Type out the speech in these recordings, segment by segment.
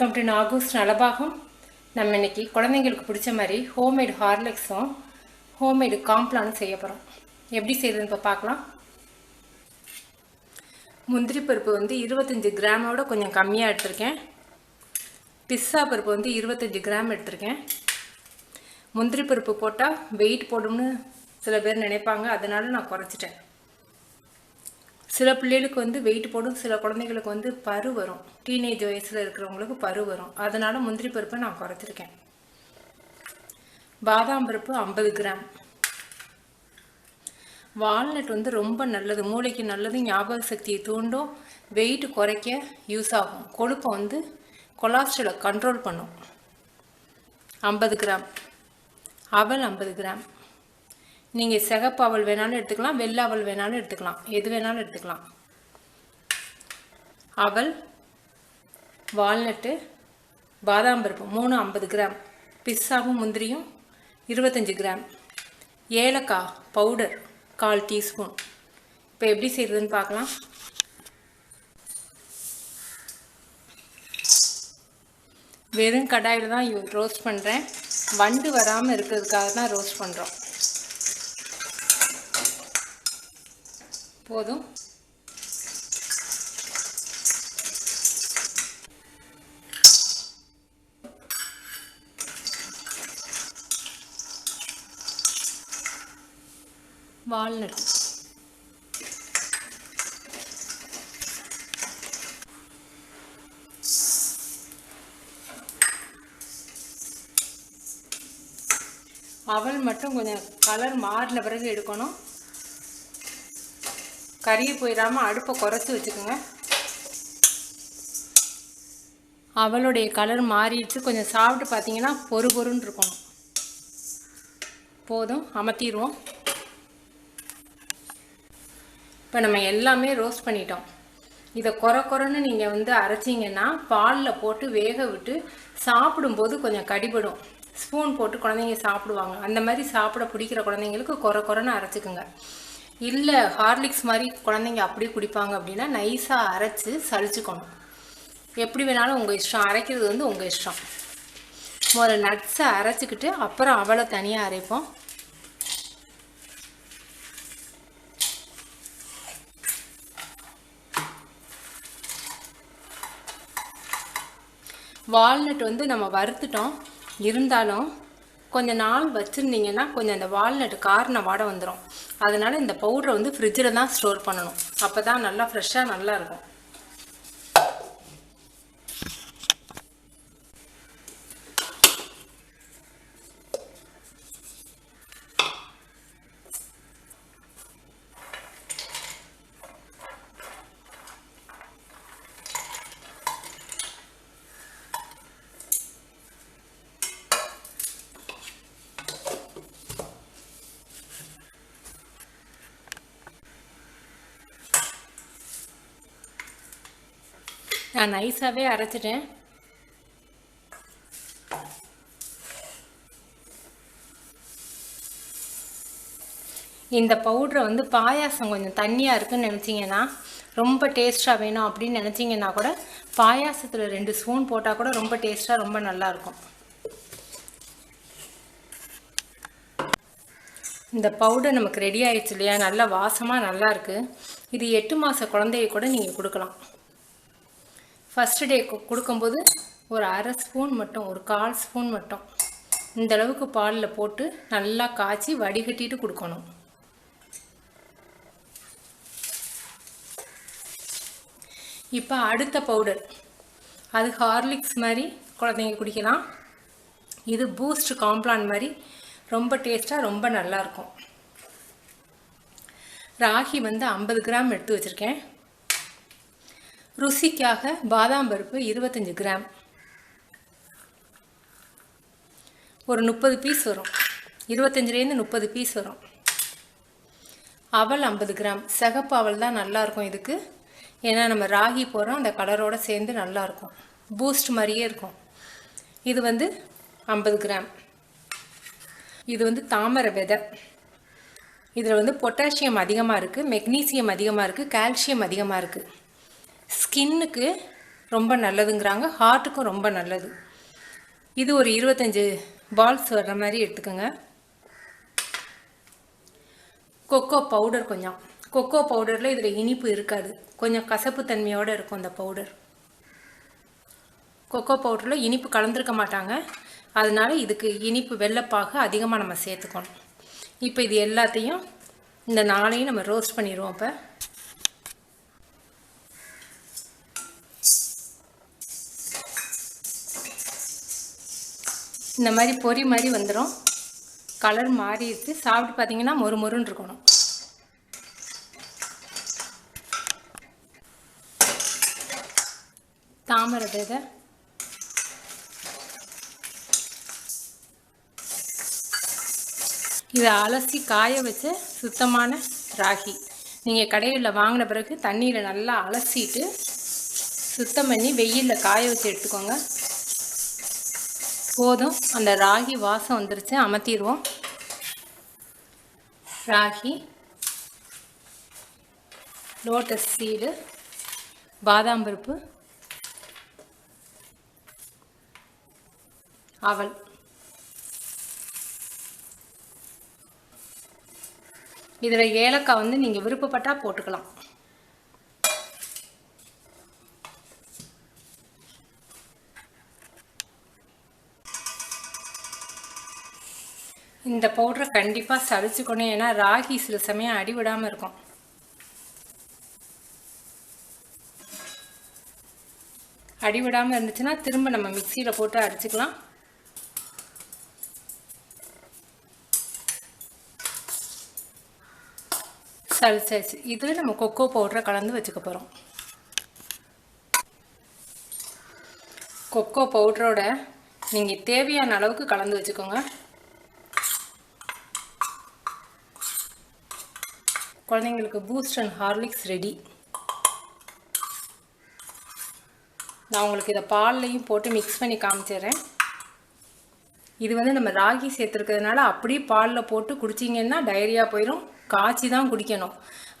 Welcome to நாகூஸ் Nalabagam. நம்ம இன்னைக்கு குழந்தைங்களுக்கு பிடிச்ச மாதிரி ஹோம்மேடு ஹார்லிக்ஸும் ஹோம்மேடு காம்ப்ளானும் செய்ய போகிறோம் எப்படி செய்யுதுன்னு இப்போ பார்க்கலாம். முந்திரி பருப்பு வந்து இருபத்தஞ்சி கிராமோட கொஞ்சம் கம்மியாக எடுத்திருக்கேன். பிஸ்ஸா பருப்பு வந்து இருபத்தஞ்சி கிராம் எடுத்திருக்கேன். முந்திரி பருப்பு போட்டால் வெயிட் போடும்னு சில பேர் நினைப்பாங்க. அதனால நான் குறைச்சிட்டேன். சில பிள்ளைகளுக்கு வந்து வெயிட் போடும் சில குழந்தைங்களுக்கு வந்து பரு வரும். டீனேஜ் வயசில் இருக்கிறவங்களுக்கு பரு வரும். அதனால் முந்திரி பருப்பை நான் குறைச்சிருக்கேன். பாதாம் பருப்பு ஐம்பது கிராம். வால்நட் வந்து ரொம்ப நல்லது. மூளைக்கு நல்லது ஞாபக சக்தியை தூண்டும் வெயிட் குறைக்க யூஸ் ஆகும். கொழுப்பை வந்து கொலாஸ்ட்ரலை கண்ட்ரோல் பண்ணும். ஐம்பது கிராம். அவல் ஐம்பது கிராம். நீங்கள் சிகப்பு அவல் வேணாலும் எடுத்துக்கலாம் வெள்ளை அவள் வேணாலும் எடுத்துக்கலாம். எது வேணாலும் எடுத்துக்கலாம். அவல் வால்நட்டு பாதாம் பருப்பு மூணு ஐம்பது கிராம். பிஸ்ஸாவும் முந்திரியும் இருபத்தஞ்சி கிராம். ஏலக்காய் பவுடர் கால் டீஸ்பூன். இப்போ எப்படி செய்கிறதுன்னு பார்க்கலாம். வெறும் கடாயில் தான் ரோஸ்ட் பண்ணுறேன் வண்டு வராமல் இருக்கிறதுக்காக தான் ரோஸ்ட் பண்ணுறோம் போதும். வால்நட். அவள் மட்டும் கொஞ்சம் கலர் மாறின பிறகு எடுக்கணும். கறியை போயிடாமல் அடுப்பை குறைச்சி வச்சுக்கோங்க. அவளுடைய கலர் மாறிடுச்சு. கொஞ்சம் சாப்பிட்டு பார்த்தீங்கன்னா பொறு பொருன்னு இருக்கணும் போதும் அமர்த்திடுவோம் இப்போ நம்ம எல்லாமே ரோஸ்ட் பண்ணிட்டோம். இதை குறை குறைன்னு நீங்கள் வந்து அரைச்சிங்கன்னா பாலில் போட்டு வேக விட்டு சாப்பிடும்போது கொஞ்சம் கடிபடும். ஸ்பூன் போட்டு குழந்தைங்க சாப்பிடுவாங்க. அந்த மாதிரி சாப்பிட பிடிக்கிற குழந்தைங்களுக்கு குறை குறைன்னு அரைச்சிக்குங்க. இல்லை ஹார்லிக்ஸ் மாதிரி குழந்தைங்க அப்படியே குடிப்பாங்க அப்படின்னா நைஸாக அரைச்சி சளிச்சுக்கணும் எப்படி வேணாலும் உங்கள் இஷ்டம் அரைக்கிறது வந்து உங்கள் இஷ்டம். முதல்ல நட்ஸை அரைச்சிக்கிட்டு அப்புறம் அவளை தனியாக அரைப்போம். வால்நட் வந்து நம்ம வறுத்துட்டோம். இருந்தாலும் கொஞ்ச நாள் வச்சுருந்தீங்கன்னா கொஞ்சம் அந்த வால்நட் காரண வாடை வந்துடும் அதனால் இந்த பவுடரை வந்து ஃப்ரிட்ஜில் தான் ஸ்டோர் பண்ணணும். அப்போ தான் நல்லா ஃப்ரெஷ்ஷாக நல்லா நான் நைஸாகவே அரைச்சிட்டேன். இந்த பவுட்ரை வந்து பாயாசம் கொஞ்சம் தண்ணியாக இருக்குன்னு நினச்சிங்கன்னா ரொம்ப டேஸ்ட்டாக வேணும் அப்படின்னு நினச்சிங்கன்னா கூட பாயாசத்தில் ரெண்டு ஸ்பூன் போட்டால் கூட ரொம்ப டேஸ்ட்டாக ரொம்ப நல்லாயிருக்கும். இந்த பவுடர் நமக்கு ரெடி ஆயிடுச்சு இல்லையா? நல்லா வாசமாக நல்லாயிருக்கு இது எட்டு மாத குழந்தைய கூட நீங்கள் கொடுக்கலாம். ஃபஸ்ட்டு டே கொடுக்கும்போது ஒரு அரை ஸ்பூன் மட்டும் ஒரு கால் ஸ்பூன் மட்டும் இந்த அளவுக்கு பாலில் போட்டு நல்லா காய்ச்சி வடிகட்டிட்டு கொடுக்கணும். இப்போ அடுத்த பவுடர் அது ஹார்லிக்ஸ் மாதிரி குழந்தைங்க குடிக்கலாம். இது பூஸ்ட் காம்ப்ளான் மாதிரி ரொம்ப டேஸ்ட்டாக ரொம்ப நல்லாயிருக்கும் ராகி வந்து ஐம்பது கிராம் எடுத்து வச்சுருக்கேன். ருசிக்காக பாதாம் பருப்பு இருபத்தஞ்சி கிராம். ஒரு முப்பது பீஸ் வரும். இருபத்தஞ்சிலேருந்து முப்பது பீஸ் வரும். அவல் ஐம்பது கிராம். சிகப்பு அவல் தான் நல்லாயிருக்கும் இதுக்கு. ஏன்னா நம்ம ராகி போகிறோம் அந்த கலரோடு சேர்ந்து நல்லாயிருக்கும். பூஸ்ட் மாதிரியே இருக்கும். இது வந்து ஐம்பது கிராம். இது வந்து தாமரை விதை. இதில் வந்து பொட்டாசியம் அதிகமாக இருக்குது மெக்னீசியம் அதிகமாக இருக்குது கால்சியம் அதிகமாக இருக்குது. ஸ்கின்னுக்கு ரொம்ப நல்லதுங்கிறாங்க ஹார்ட்டுக்கும் ரொம்ப நல்லது. இது ஒரு இருபத்தஞ்சி பால்ஸ் வர்ற மாதிரி எடுத்துக்கோங்க. கொக்கோ பவுடர் கொஞ்சம். கொக்கோ பவுடரில் இதில் இனிப்பு இருக்காது. கொஞ்சம் கசப்பு தன்மையோடு இருக்கும் அந்த பவுடர். கொக்கோ பவுடரில் இனிப்பு கலந்துருக்க மாட்டாங்க. அதனால் இதுக்கு இனிப்பு வெள்ளைப்பாக அதிகமாக நம்ம சேர்த்துக்கணும். இப்போ இது எல்லாத்தையும் இந்த நாளையும் நம்ம ரோஸ்ட் பண்ணிடுவோம் இப்போ இந்த மாதிரி பொரி மாதிரி வந்துடும் கலர் மாறிடுச்சு. சாப்பிட்டு பார்த்தீங்கன்னா மொறு மொறுன்னு இருக்கணும். தாமரை விதை இதை அலசி காய வச்ச சுத்தமான ராகி. நீங்கள் கடையில் வாங்கின பிறகு தண்ணியில் நல்லா அலசிட்டு சுத்தம் பண்ணி வெயிலில் காய வச்சு எடுத்துக்கோங்க. போதும். அந்த ராகி வாசம் வந்துருச்சு அமர்த்திடுவோம் ராகி லோட்டஸ் சீடு பாதாம் பருப்பு அவல். இதில் ஏலக்காய் வந்து நீங்கள் விருப்பப்பட்டால் போட்டுக்கலாம். இந்த பவுடரை கண்டிப்பாக சளிச்சுக்கணும் ஏன்னா ராகி சில சமயம் அடிவிடாமல் இருக்கும். அடிவிடாமல் இருந்துச்சுன்னா திரும்ப நம்ம மிக்சியில் போட்டு அரைச்சிக்கலாம் சளிச்சாச்சு இதில் நம்ம கொக்கோ பவுடரை கலந்து வச்சுக்க போகிறோம் கொக்கோ பவுடரோட நீங்கள் தேவையான அளவுக்கு கலந்து வச்சுக்கோங்க. குழந்தைங்களுக்கு பூஸ்ட் அண்ட் ஹார்லிக்ஸ் ரெடி நான் உங்களுக்கு இதை பால்லையும் போட்டு மிக்ஸ் பண்ணி காமிச்சிடுறேன். இது வந்து நம்ம ராகி சேர்த்துருக்கிறதுனால அப்படியே பாலில் போட்டு குடிச்சிங்கன்னா டைரியா போயிடும் காய்ச்சி தான் குடிக்கணும்.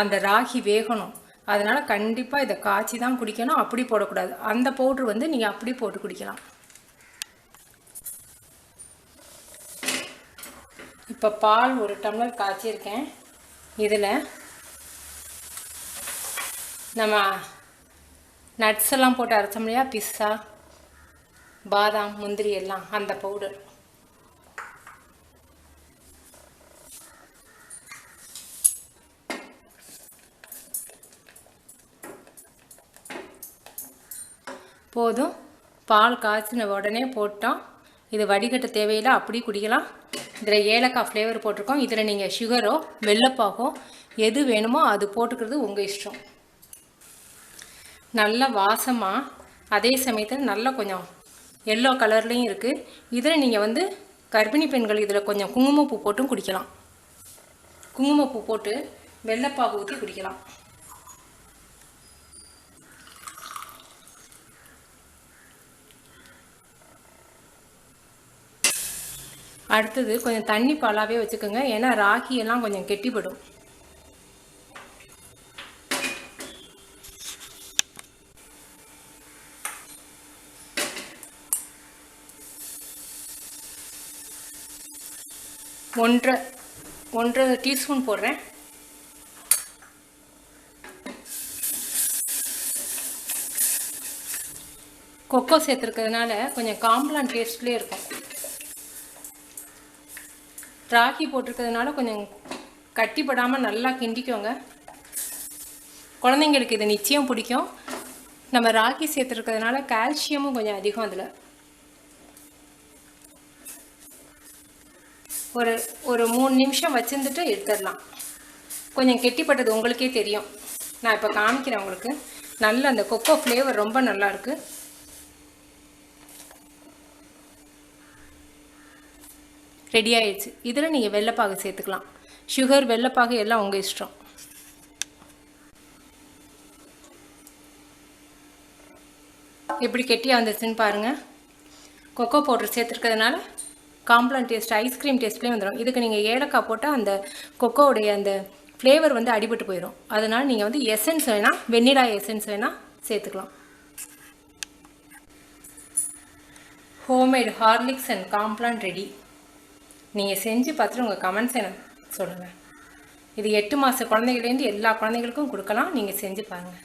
அந்த ராகி வேகணும். அதனால் கண்டிப்பாக இதை காய்ச்சி தான் குடிக்கணும். அப்படி போடக்கூடாது. அந்த பவுட்ரு வந்து நீங்கள் அப்படி போட்டு குடிக்கலாம். இப்போ பால் ஒரு டம்ளர் காய்ச்சிருக்கேன். இதில் நம்ம நட்ஸ் எல்லாம் போட்டு அரைச்சோம் இல்லையா? பிஸ்ஸா பாதாம் முந்திரி எல்லாம் அந்த பவுடர் போதும். பால் காய்ச்சின உடனே போட்டோம். இது வடிகட்ட தேவையில்லை. அப்படி குடிக்கலாம். இதில் ஏலக்காய் ஃப்ளேவர் போட்டிருக்கோம். இதில் நீங்கள் சுகரோ வெள்ளப்பாகோ எது வேணுமோ அது போட்டுக்கிறது உங்கள் இஷ்டம். நல்ல வாசமாக அதே சமயத்தில் நல்ல கொஞ்சம் எல்லோ கலர்லேயும் இருக்குது இதில் நீங்கள் வந்து கர்ப்பிணி பெண்கள் இதில் கொஞ்சம் குங்குமப்பூ போட்டும் குடிக்கலாம். குங்குமப்பூ போட்டு வெள்ளைப்பாகு ஊற்றி குடிக்கலாம். அடுத்தது கொஞ்சம் தண்ணி பாலாகவே வச்சுக்கோங்க. ஏன்னா ராகி எல்லாம் கொஞ்சம் கெட்டிப்படும். ஒன்றரை ஒன்றரை டீஸ்பூன் போடுறேன். கொக்கோ சேர்த்துருக்கிறதுனால கொஞ்சம் காம்ப்ளான் டேஸ்ட்லேயே இருக்கும். ராகி போட்டிருக்கிறதுனால கொஞ்சம் கட்டிப்படாமல் நல்லா கிண்டிக்கோங்க. குழந்தைங்களுக்கு இது நிச்சயம் பிடிக்கும். நம்ம ராகி சேர்த்துருக்கிறதுனால கால்சியமும் கொஞ்சம் அதிகம் அதில். ஒரு ஒரு மூணு நிமிஷம் வச்சுருந்துட்டு எடுத்துடலாம். கொஞ்சம் கெட்டிப்பட்டது உங்களுக்கே தெரியும். நான் இப்போ காமிக்கிறேன் உங்களுக்கு. நல்ல அந்த கொக்கோ ஃப்ளேவர் ரொம்ப நல்லா ரெடி ஆயிடுச்சு. இதில் நீங்கள் வெள்ளைப்பாகு சேர்த்துக்கலாம். சுகர் வெள்ளைப்பாகு எல்லாம் உங்கள் இஷ்டம். எப்படி கெட்டியாக வந்துச்சுன்னு பாருங்கள் கொக்கோ பவுடர் சேர்த்துருக்கிறதுனால காம்ப்ளான் டேஸ்ட் ஐஸ்கிரீம் டேஸ்ட்லேயும் வந்துடும் இதுக்கு நீங்கள் ஏலக்காய் போட்டால் அந்த கொக்கோவுடைய அந்த ஃப்ளேவர் வந்து அடிபட்டு போயிடும் அதனால் நீங்கள் வந்து எசன்ஸ் வேணால் வெண்ணிலா எசன்ஸ் வேணால் சேர்த்துக்கலாம். Homemade Horlicks and Complan ready நீங்கள் செஞ்சு பார்த்துட்டு உங்கள் கமெண்ட்ஸ் எனக்கு சொல்லுங்கள் இது எட்டு மாத குழந்தைகள்லேருந்து எல்லா குழந்தைகளுக்கும் கொடுக்கலாம். நீங்கள் செஞ்சு பாருங்கள்